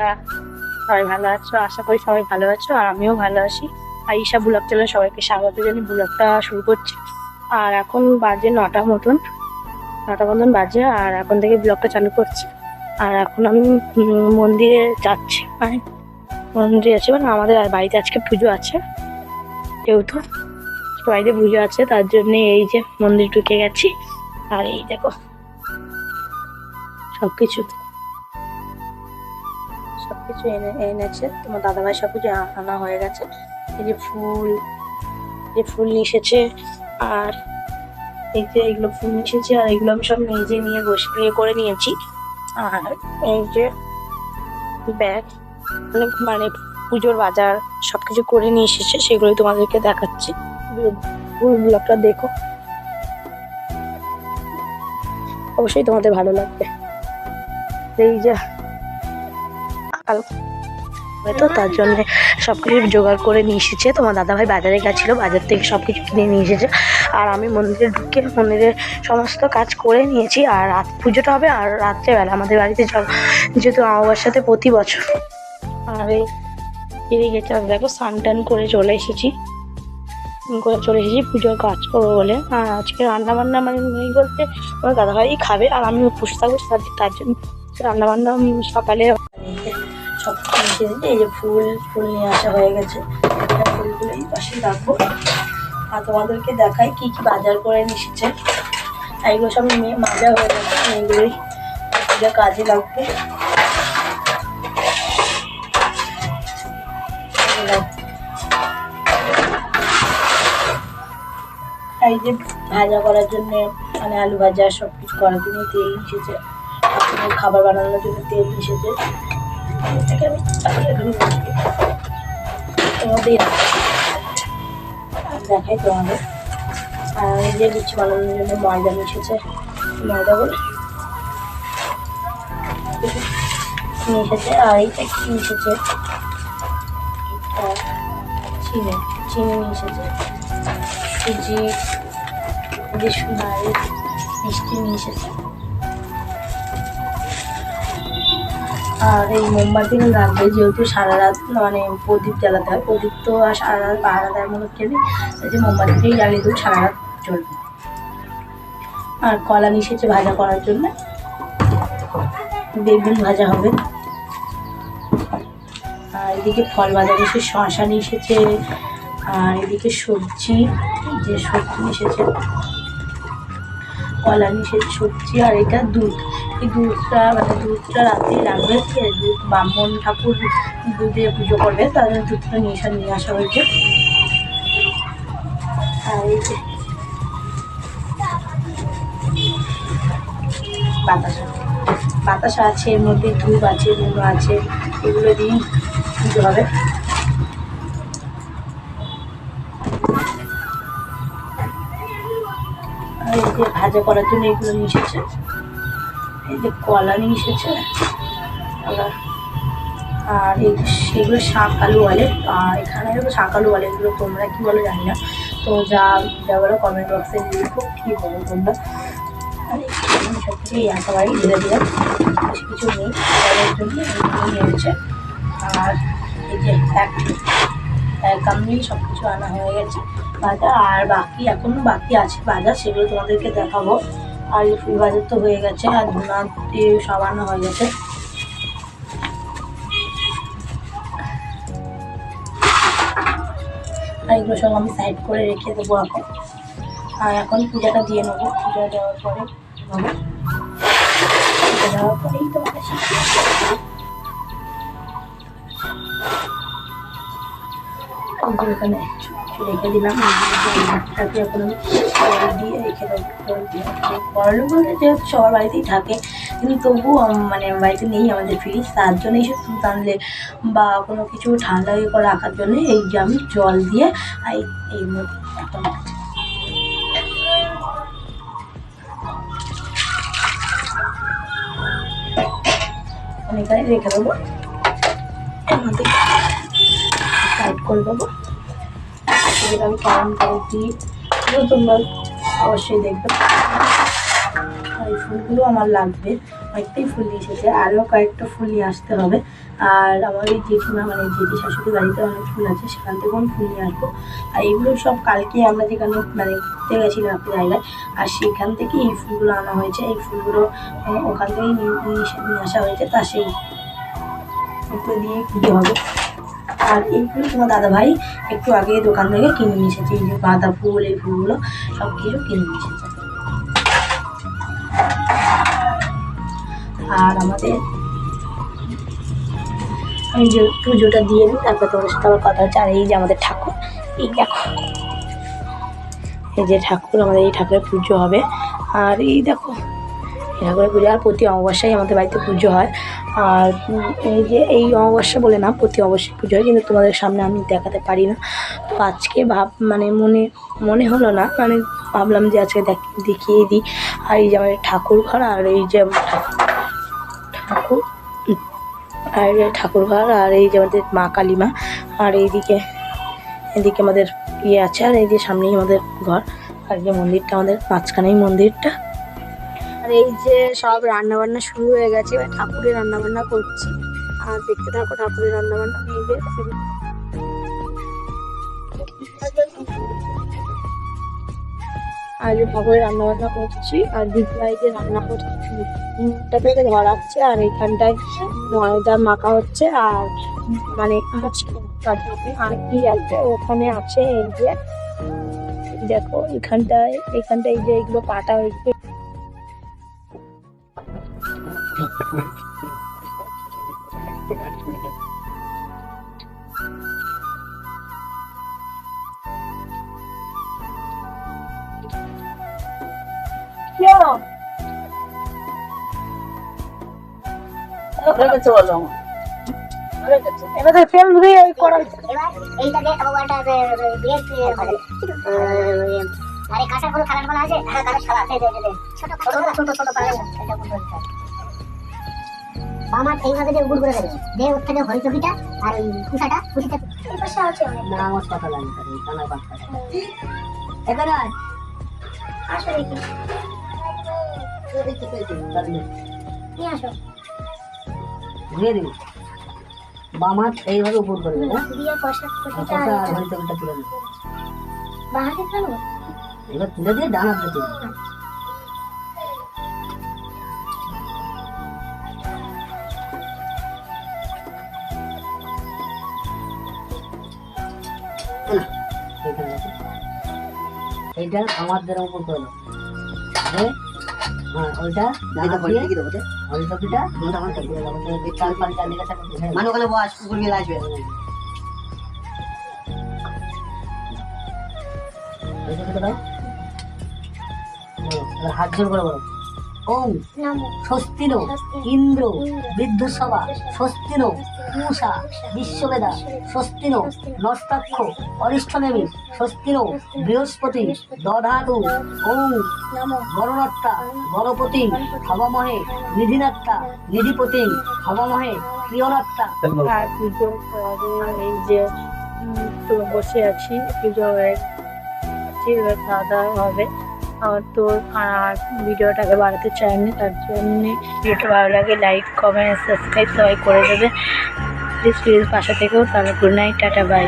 তোমরা সবাই ভালো আছো? আশা করি সবাই ভালো আছো, আর আমিও ভালো আছি। আইসা ব্লগ চ্যানেলে সবাইকে স্বাগত জানি ব্লগটা শুরু করছি। আর এখন বাজে নটা মতন নটা মতন বাজে, আর এখন থেকে ব্লগটা চালু করছি। আর এখন আমি মন্দিরে যাচ্ছি। মানে মন্দিরে যাচ্ছি মানে আমাদের আর বাড়িতে আজকে পুজো আছে, যেহেতু বাড়িতে পুজো আছে, তার জন্য এই যে মন্দির ঢুকে গেছি। আর এই দেখো, সবকিছু। সবকিছু এনে এনেছে। তোমার দাদাভাই সবকিছু আ- আনা হয়ে গেছে। এই যে ফুল যে ফুল এসেছে। আর এই যে এগুলো ফুল এসেছে, আর এগুলো আমি সব নিজে নিয়ে বসে করে নিয়েছি। আর এই যে ব্যাগ মানে মানে পুজোর বাজার সবকিছু করে নিয়ে এসেছে, সেগুলোই তোমাদেরকে দেখাচ্ছি। পুরো ব্লগটা দেখো। অবশ্যই তোমাদের ভালো লাগবে। এই যে কাল। তো তার জন্য সবকিছু জোগাড় করে নিয়ে এসেছে। তোমার দাদাভাই বাজারে গেছিল, বাজার থেকে সবকিছু কিনে নিয়ে এসেছে। আর আমি মন্দিরে ঢুকে মন্দিরের সমস্ত কাজ করে নিয়েছি। আর রাত পুজোটা হবে, আর রাত্রেবেলা আমাদের বাড়িতে জল যেহেতু আমার সাথে প্রতি বছর। আর এই গেছে দেখো স্নান টান করে চলে এসেছি। করে চলে এসেছি, পুজোর কাজ করব বলে। আর আজকে রান্না বান্না মানে নেই বলতে আমার দাদাভাই খাবে, আর আমি উপোস থাকব। তার- জন্য রান্না বান্না সকালে সব কিছু এই যে ফুল ফুল নিয়ে আসা হয়ে গেছে। ফুলগুলো এই পাশে রাখব। আর তোমাদেরকে দেখাই কি কি বাজার করে এসেছে। এগুলো সব নিয়ে মাজা হয়ে গেছে, এগুলোই পূজা কাজে লাগবে। এই যে ভাজা করার জন্য মানে আলু ভাজা সব কিছু করার জন্য তেল এসেছে। খাবার বানানোর জন্য তেল এসেছে। তোমাদের দেখাই তোমাদের। আর যে লুচি বানানোর জন্য ময়দা মিশেছে ময়দাগুলো নিয়ে এসেছে আর এইটা কি মিশেছে চিনি। চিনি এসেছে সুজি যে সোনার মিষ্টি নিয়ে আর এই মোমবাতি লাগবে যেহেতু সারা রাত মানে প্রদীপ জ্বালাতে হয়, প্রদীপ তো আর সারা রাত পাহারা কেউ নেই এই যে মোমবাতিটাই জ্বালিয়ে দেবো, সারা রাত চলবে আর কলা মিশেছে ভাজা করার জন্য বেগুন ভাজা হবে। আর এদিকে ফল বাজার এসে শশা এসেছে আর এদিকে সবজি যে সবজি এসেছে কলা এসেছে সবজি আর এটা দুধ। এই দুধটা মানে দুধটা রাত্রে রাখবে দুধ ব্রাহ্মণ ঠাকুর দুধে পুজো করবে, তার জন্য দুধটা নিয়ে আসা নিয়ে আসা হয়েছে। আর এই যে বাতাসা বাতাসা আছে, এর মধ্যে ধূপ আছে নুনো আছে, এগুলো দিয়ে পুজো হবে। ভাজা করার জন্য এগুলো নিয়ে যে কলা নিয়ে এসেছে কলা আর এই সেগুলো শাক আলু বলে আর এখানে শাক আলু বলে এগুলো তোমরা কি বলো জানি না। তো যা যা বলো কমেন্ট বক্সে লিখো কী বলো তোমরা? আর সব এই একেবারেই ধীরে ধীরে বেশি কিছু নেই জন্য নিয়ে আর এই যে এক এক কামড়ি সব কিছু আনা হয়ে গেছে। বাজার, আর বাকি, এখনও বাকি আছে বাজার, সেগুলো তোমাদেরকে দেখাবো। আর ফুল বাজার তো হয়ে গেছে আর ধুনা দিয়ে সব আনা হয়ে গেছে। আর এগুলো সব আমি সাইড করে রেখে দেবো এখন। আর এখন পূজাটা দিয়ে নেব। পূজা দেওয়ার পরে পূজা দেওয়ার পরেই ওগুলো এখানে রেখে দিলাম তাকে এখন আমি জল দিয়ে রেখে দেবো। সবার বাড়িতেই থাকে, কিন্তু তবুও মানে বাড়িতে নেই আমাদের ফ্রিজ, তার জন্য এইসব দুধ আনলে বা কোনো কিছু ঠান্ডা ইয়ে করে রাখার জন্য এই যে আমি জল দিয়ে এই- এই এখন রেখে দেবো। এর মধ্যে সাইড করে দেবো। আমি কেমন করে দিই। এগুলো তোমরা অবশ্যই দেখবে। এই ফুলগুলো আমার লাগবে। অনেকটাই ফুল এসেছে। আরও কয়েকটা ফুল নিয়ে আসতে হবে। আর আমার এই জেঠিমা মানে জেঠি শাশুড়ি বাড়িতে অনেক ফুল আছে। সেখান থেকেও আমি ফুল নিয়ে আসব। আর এগুলো সব কালকে আমরা যেখানে মানে ঘুরতে গেছিলাম একটা জায়গায়, আর সেখান থেকে এই ফুলগুলো আনা হয়েছে। এই ফুলগুলো ওখান থেকেই নিয়ে আসা হয়েছে। তা সেই দিয়ে পুজো হবে। আর এইগুলো তোমার দাদা ভাই একটু আগে দোকান থেকে কিনে নিয়ে এই যে গাঁদা ফুল, এই ফুলগুলো সব কিছু কিনে নিয়ে এসেছে। আর আমাদের এই যে পুজোটা দিয়ে নিই তারপর তোমাদের সাথে আবার কথা হচ্ছে। আর এই যে আমাদের ঠাকুর, এই দেখো। এই যে ঠাকুর, আমাদের এই ঠাকুরের পুজো হবে। আর এই দেখো ঠাকুরের পুজো আর প্রতি অমাবস্যায় আমাদের বাড়িতে পুজো হয়। আর এই যে এই অমাবস্যা বলে না, প্রতি অবশ্যই পুজো হয়, কিন্তু তোমাদের সামনে আমি দেখাতে পারি না। তো আজকে ভাব মানে মনে মনে হলো না মানে ভাবলাম যে আজকে দেখ, দেখিয়ে দিই। আর এই যে আমাদের ঠাকুর ঘর, আর এই যে ঠাকুর, আর ঠাকুর ঘর, আর এই যে আমাদের মা কালী মা আর এইদিকে, এদিকে আমাদের ইয়ে আছে, আর এই যে সামনেই আমাদের ঘর, আর যে মন্দিরটা আমাদের মাঝখানেই মন্দিরটা। এই যে সব রান্না বান্না শুরু হয়ে গেছে, এবার ঠাকুরের রান্না বান্না করছি। আর দেখতে থাকো, ঠাকুরের রান্না বান্না নিবে আর ঠাকুরের রান্না বান্না করছি, আর দিদিভাই যে রান্না করছে মুখটা ধরাচ্ছে আর এইখানটায় ময়দা মাখা হচ্ছে, আর মানে আর কি আছে? ওখানে আছে এই যে, দেখো এখানটায় এখানটায় যে এগুলো কাটা হয়েছে। এবার তো তেল দিয়ে ওই করা এইটাকে ওটা দিয়ে আরে কাঁচা গুলো খালার বলা আছে? হ্যাঁ তাহলে সাদা আছে ছোট ছোট ছোট ছোট পারে এটা গুলো আমার এইভাবে যে করে দিয়ে ওর থেকে হরিচকিটা আর ওই কুসাটা কুচিটা এই পাশে আছে। না আমার কথা লাগে তাহলে কানা বাচ্চা এখানে আসো দেখি। নিয়ে আসো। ঘুরিয়ে দিবি। বাম হাত এইভাবে উপর করবে না দিয়ে কষা কষা আর হরিচকটা তুলে নেবে বাহাতে ফেলো এবার তুলে দিয়ে ডান হাতে রাখো। এইটা আমার দ্বারা উপর করে দিয়ে, হ্যাঁ? ওইটা ডান হাত দিয়ে হরিচকিটা তুলে দাও। ওই চাল পাল চাল দিলে। মানে ওখানে বস কুকুর আসবে হাত জোর করে বলো ওম নামো স্বস্তিনো ইন্দ্র বৃদ্ধসভা স্বস্তিনো পূষা বিশ্ববেদা স্বস্তিনো নষ্টাক্ষ অরিষ্ঠনেমী স্বস্তিনো বৃহস্পতি, দধাতু নামো গণনাত্তা গণপতি, হবামহে নিধিনাত্তা নিধিপতি, হবামহে প্রিয়নাত্তা আর পুজো এই যে বসে আছি, পুজো দাওয়া হবে। তো আর ভিডিওটাকে বাড়াতে চাইনি, তার জন্য ভিডিওটা ভালো লাগে লাইক কমেন্ট সাবস্ক্রাইব সবাই করে দেবে। প্লিজ প্লিজ পাশে থেকেও তাহলে গুড নাইট টাটা বাই